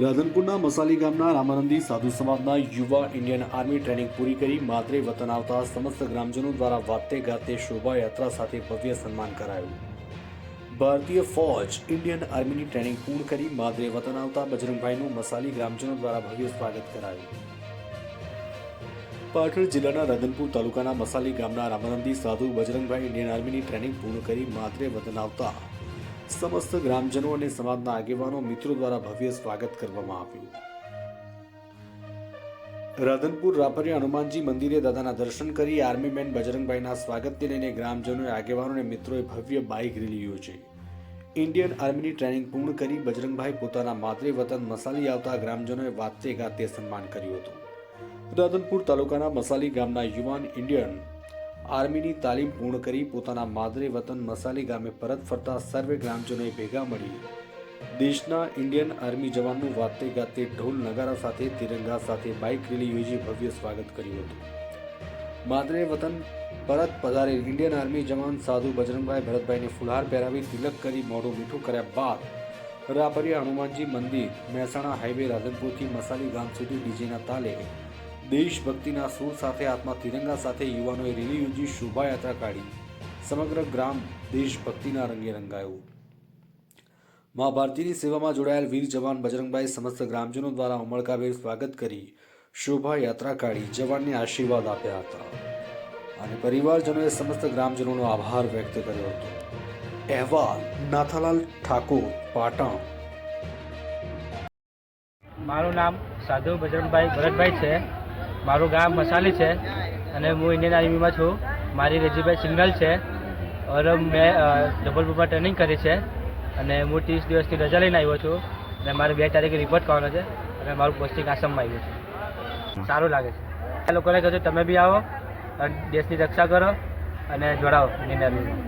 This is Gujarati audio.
રાધનપુરના મસાલી ગામના રામાનંદી સાધુ સમાજના યુવા ઇન્ડિયન આર્મી ટ્રેનિંગ પૂરી કરી માત્રે વતન આવતા સમસ્ત ગ્રામજનો દ્વારા વાતે ગાતે શોભાયાત્રા સાથે ભવ્ય સન્માન કરાયું. ભારતીય ફોજ ઇન્ડિયન આર્મીની ટ્રેનિંગ પૂર્ણ કરી માદરે વતન આવતા બજરંગભાઈનું મસાલી ગ્રામજનો દ્વારા ભવ્ય સ્વાગત કરાયું. પાટણ જિલ્લાના રાધનપુર તાલુકાના મસાલી ગામના રામાનંદી સાધુ બજરંગભાઈ ઇન્ડિયન આર્મીની ટ્રેનિંગ પૂર્ણ કરી માદરે વતન આવતા સમસ્ત ગ્રામજનો અને સમાજના આગેવાનો મિત્રો દ્વારા ભવ્ય સ્વાગત કરવામાં આવ્યું. રાધનપુર રાપરિયા હનુમાનજી મંદિરે દાદાના દર્શન કરી આર્મી મેન બજરંગભાઈના સ્વાગતને લઈને ગ્રામજનોએ, આગેવાનો અને મિત્રોએ ભવ્ય બાઇક રેલી યોજી. ઇન્ડિયન આર્મીની ટ્રેનિંગ પૂર્ણ કરી બજરંગભાઈ પોતાના માદરે વતન મસાલી આવતા ગ્રામજનોએ વાતે ગાતે સન્માન કર્યું હતું. રાધનપુર તાલુકાના મસાલી ગામના યુવાન ઇન્ડિયન આર્મીની તાલીમ પૂર્ણ કરી પોતાના માદરે વતન મસાલી ગામે પરત ફરતા સર્વે ગ્રામજનોએ ભેગા મળી. દેશના ઇન્ડિયન આર્મી જવાનનું વાતે ગાતે ઢોલ નગારા સાથે, તિરંગા સાથે બાઇક રેલી યોજી ભવ્ય સ્વાગત કર્યું હતું. માદરે વતન પરત પધારે ઇન્ડિયન આર્મી જવાન સાધુ બજરંગભાઈ ભરતભાઈને ફુલહાર પહેરાવી તિલક કરી મોઢું મીઠું કર્યા બાદ રાપરિયા હનુમાનજી મંદિર, મહેસાણા હાઈવે રાધનપુરથી મસાલી ગામ સુધી ડીજેના તાલે દેશભક્તિના સૂર સાથે હાથમાં તિરંગા સાથે યુવાનોએ રેલી યોજી શોભાયાત્રા કાઢી. સમગ્ર ગ્રામ દેશભક્તિના રંગે રંગાયું. મા ભારતીની સેવામાં જોડાયેલ વીર જવાન બજરંગભાઈ સમસ્ત ગ્રામજનો દ્વારા ઉમળકાભેર સ્વાગત કરી શોભાયાત્રા કાઢી જવાનને આશીર્વાદ આપ્યા હતા. અને પરિવારજનોએ સમસ્ત ગ્રામજનોનો આભાર વ્યક્ત કર્યો હતો. અહેવાલ, નાથાલાલ ઠાકોર, પાટણ. મારું નામ સાધુ બજરંગભાઈ ભરતભાઈ છે. મારું ગામ મસાલી છે અને હું ઇન્ડિયન આર્મીમાં છું. મારી રેજીભાઈ સિગ્નલ છે ઓર મેં જબલપુરમાં ટ્રેનિંગ કરી છે અને હું ત્રીસ દિવસની રજા લઈને આવ્યો છું અને મારે બે તારીખે રિપોર્ટ કરવાનો છે અને મારું પોસ્ટિંગ આસામમાં આવ્યું છે. સારું લાગે છે. આ લોકોને કહ્યું તમે બી આવો દેશની રક્ષા કરો અને જોડાઓ ઇન્ડિયન આર્મીમાં